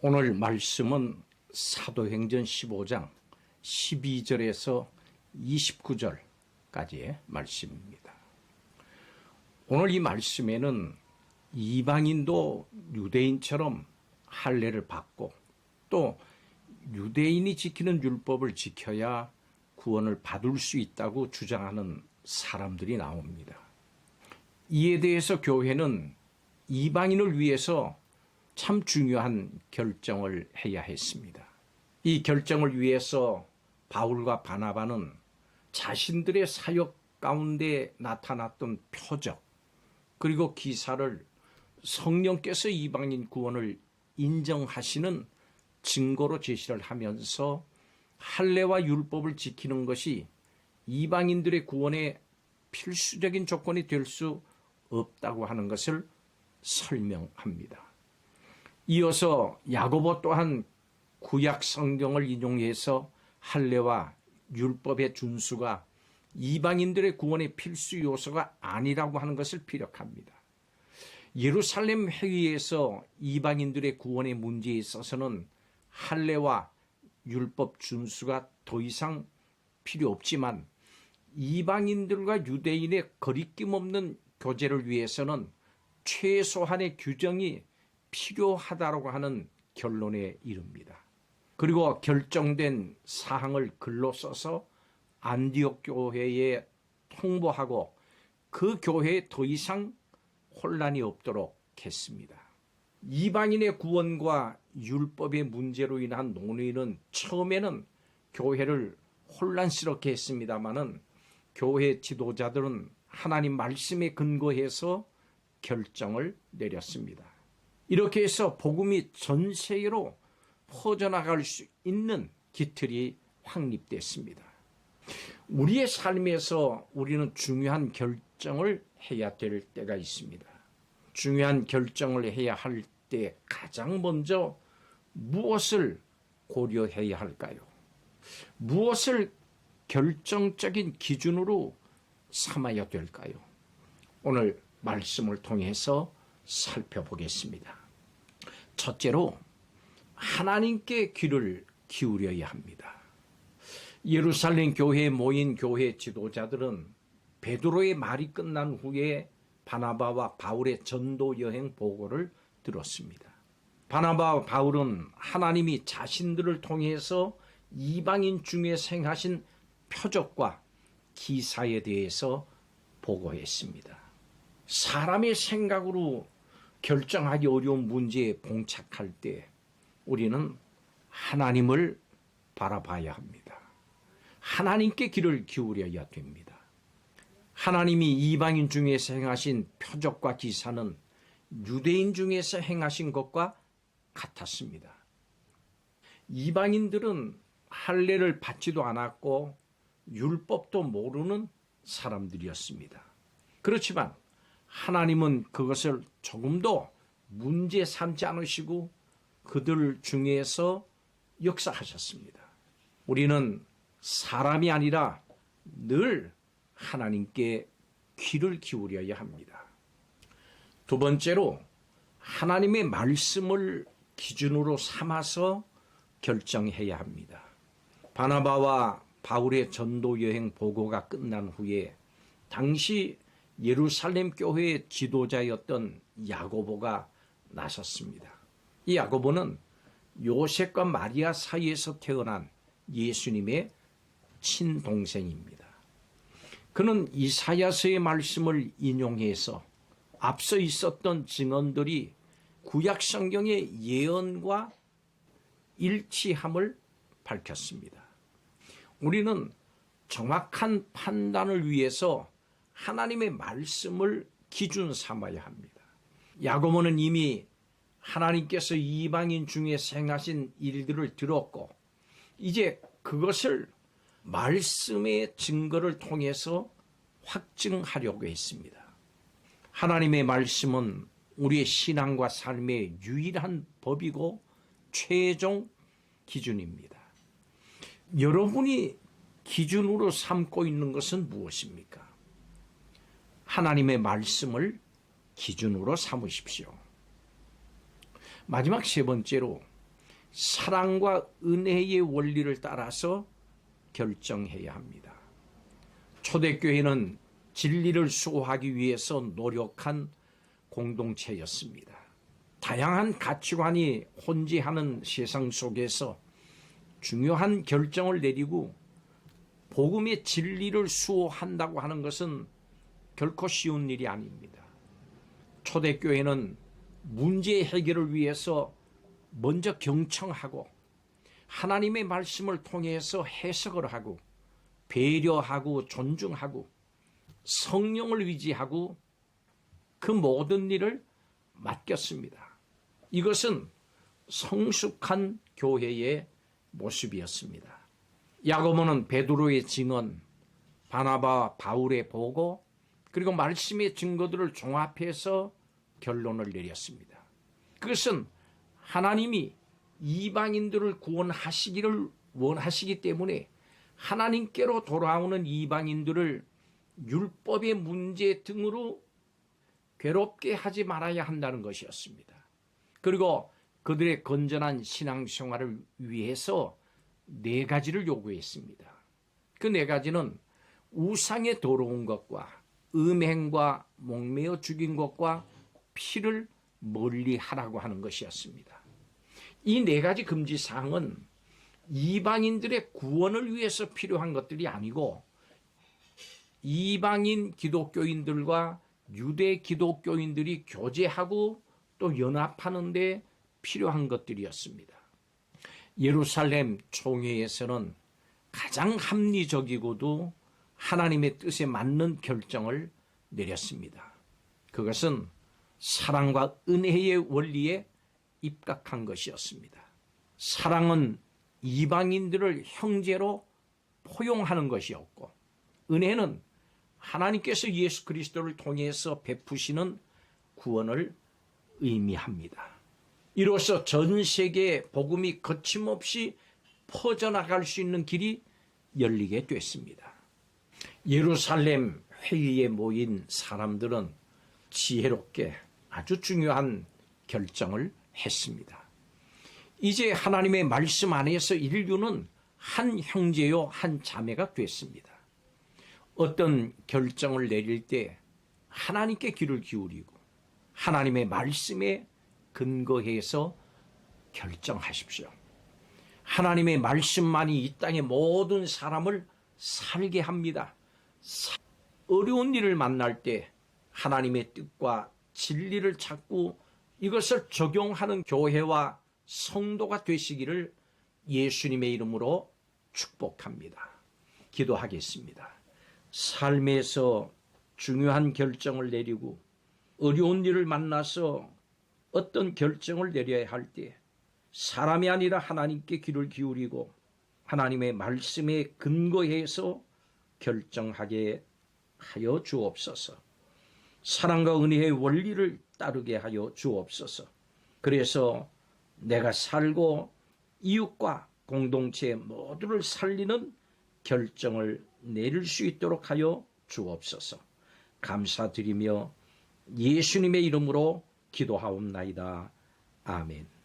오늘 말씀은 사도행전 15장 12절에서 29절까지의 말씀입니다. 오늘 이 말씀에는 이방인도 유대인처럼 할례를 받고 또 유대인이 지키는 율법을 지켜야 구원을 받을 수 있다고 주장하는 사람들이 나옵니다. 이에 대해서 교회는 이방인을 위해서 참 중요한 결정을 해야 했습니다. 이 결정을 위해서 바울과 바나바는 자신들의 사역 가운데 나타났던 표적, 그리고 기사를 성령께서 이방인 구원을 인정하시는 증거로 제시를 하면서 할례와 율법을 지키는 것이 이방인들의 구원의 필수적인 조건이 될 수 없다고 하는 것을 설명합니다. 이어서 야고보 또한 구약 성경을 인용해서 할례와 율법의 준수가 이방인들의 구원의 필수 요소가 아니라고 하는 것을 피력합니다. 예루살렘 회의에서 이방인들의 구원의 문제에 있어서는 할례와 율법 준수가 더 이상 필요 없지만 이방인들과 유대인의 거리낌 없는 교제를 위해서는 최소한의 규정이 필요하다고 하는 결론에 이릅니다. 그리고 결정된 사항을 글로 써서 안디옥 교회에 통보하고 그 교회에 더 이상 혼란이 없도록 했습니다. 이방인의 구원과 율법의 문제로 인한 논의는 처음에는 교회를 혼란스럽게 했습니다마는 교회 지도자들은 하나님 말씀에 근거해서 결정을 내렸습니다. 이렇게 해서 복음이 전 세계로 퍼져나갈 수 있는 기틀이 확립됐습니다. 우리의 삶에서 우리는 중요한 결정을 해야 될 때가 있습니다. 중요한 결정을 해야 할 때 가장 먼저 무엇을 고려해야 할까요? 무엇을 결정적인 기준으로 삼아야 될까요? 오늘 말씀을 통해서 살펴보겠습니다. 첫째로 하나님께 귀를 기울여야 합니다. 예루살렘 교회에 모인 교회 지도자들은 베드로의 말이 끝난 후에 바나바와 바울의 전도 여행 보고를 들었습니다. 바나바와 바울은 하나님이 자신들을 통해서 이방인 중에 생하신 표적과 기사에 대해서 보고했습니다. 사람의 생각으로 결정하기 어려운 문제에 봉착할 때 우리는 하나님을 바라봐야 합니다. 하나님께 귀를 기울여야 됩니다. 하나님이 이방인 중에서 행하신 표적과 기사는 유대인 중에서 행하신 것과 같았습니다. 이방인들은 할례를 받지도 않았고 율법도 모르는 사람들이었습니다. 그렇지만 하나님은 그것을 조금도 문제 삼지 않으시고 그들 중에서 역사하셨습니다. 우리는 사람이 아니라 늘 하나님께 귀를 기울여야 합니다. 두 번째로 하나님의 말씀을 기준으로 삼아서 결정해야 합니다. 바나바와 바울의 전도 여행 보고가 끝난 후에 당시 예루살렘 교회의 지도자였던 야고보가 나섰습니다. 이 야고보는 요셉과 마리아 사이에서 태어난 예수님의 친동생입니다. 그는 이사야서의 말씀을 인용해서 앞서 있었던 증언들이 구약 성경의 예언과 일치함을 밝혔습니다. 우리는 정확한 판단을 위해서 하나님의 말씀을 기준 삼아야 합니다. 야고모는 이미 하나님께서 이방인 중에 생하신 일들을 들었고 이제 그것을 말씀의 증거를 통해서 확증하려고 했습니다. 하나님의 말씀은 우리의 신앙과 삶의 유일한 법이고 최종 기준입니다. 여러분이 기준으로 삼고 있는 것은 무엇입니까? 하나님의 말씀을 기준으로 삼으십시오. 마지막 세 번째로 사랑과 은혜의 원리를 따라서 결정해야 합니다. 초대교회는 진리를 수호하기 위해서 노력한 공동체였습니다. 다양한 가치관이 혼재하는 세상 속에서 중요한 결정을 내리고 복음의 진리를 수호한다고 하는 것은 결코 쉬운 일이 아닙니다. 초대교회는 문제 해결을 위해서 먼저 경청하고 하나님의 말씀을 통해서 해석을 하고 배려하고 존중하고 성령을 의지하고 그 모든 일을 맡겼습니다. 이것은 성숙한 교회의 모습이었습니다. 야고보는 베드로의 증언, 바나바 바울의 보고 그리고 말씀의 증거들을 종합해서 결론을 내렸습니다. 그것은 하나님이 이방인들을 구원하시기를 원하시기 때문에 하나님께로 돌아오는 이방인들을 율법의 문제 등으로 괴롭게 하지 말아야 한다는 것이었습니다. 그리고 그들의 건전한 신앙생활을 위해서 네 가지를 요구했습니다. 그 네 가지는 우상에 더러운 것과 음행과 목매어 죽인 것과 피를 멀리 하라고 하는 것이었습니다. 이 네 가지 금지 사항은 이방인들의 구원을 위해서 필요한 것들이 아니고 이방인 기독교인들과 유대 기독교인들이 교제하고 또 연합하는데 필요한 것들이었습니다. 예루살렘 총회에서는 가장 합리적이고도 하나님의 뜻에 맞는 결정을 내렸습니다. 그것은 사랑과 은혜의 원리에 입각한 것이었습니다. 사랑은 이방인들을 형제로 포용하는 것이었고, 은혜는 하나님께서 예수 그리스도를 통해서 베푸시는 구원을 의미합니다. 이로써 전 세계에 복음이 거침없이 퍼져나갈 수 있는 길이 열리게 됐습니다. 예루살렘 회의에 모인 사람들은 지혜롭게 아주 중요한 결정을 했습니다. 이제 하나님의 말씀 안에서 인류는 한 형제요, 한 자매가 됐습니다. 어떤 결정을 내릴 때 하나님께 귀를 기울이고 하나님의 말씀에 근거해서 결정하십시오. 하나님의 말씀만이 이 땅의 모든 사람을 살게 합니다. 어려운 일을 만날 때 하나님의 뜻과 진리를 찾고 이것을 적용하는 교회와 성도가 되시기를 예수님의 이름으로 축복합니다. 기도하겠습니다. 삶에서 중요한 결정을 내리고 어려운 일을 만나서 어떤 결정을 내려야 할 때 사람이 아니라 하나님께 귀를 기울이고 하나님의 말씀에 근거해서 결정하게 하여 주옵소서. 사랑과 은혜의 원리를 따르게 하여 주옵소서. 그래서 내가 살고 이웃과 공동체 모두를 살리는 결정을 내릴 수 있도록 하여 주옵소서. 감사드리며 예수님의 이름으로 기도하옵나이다. 아멘.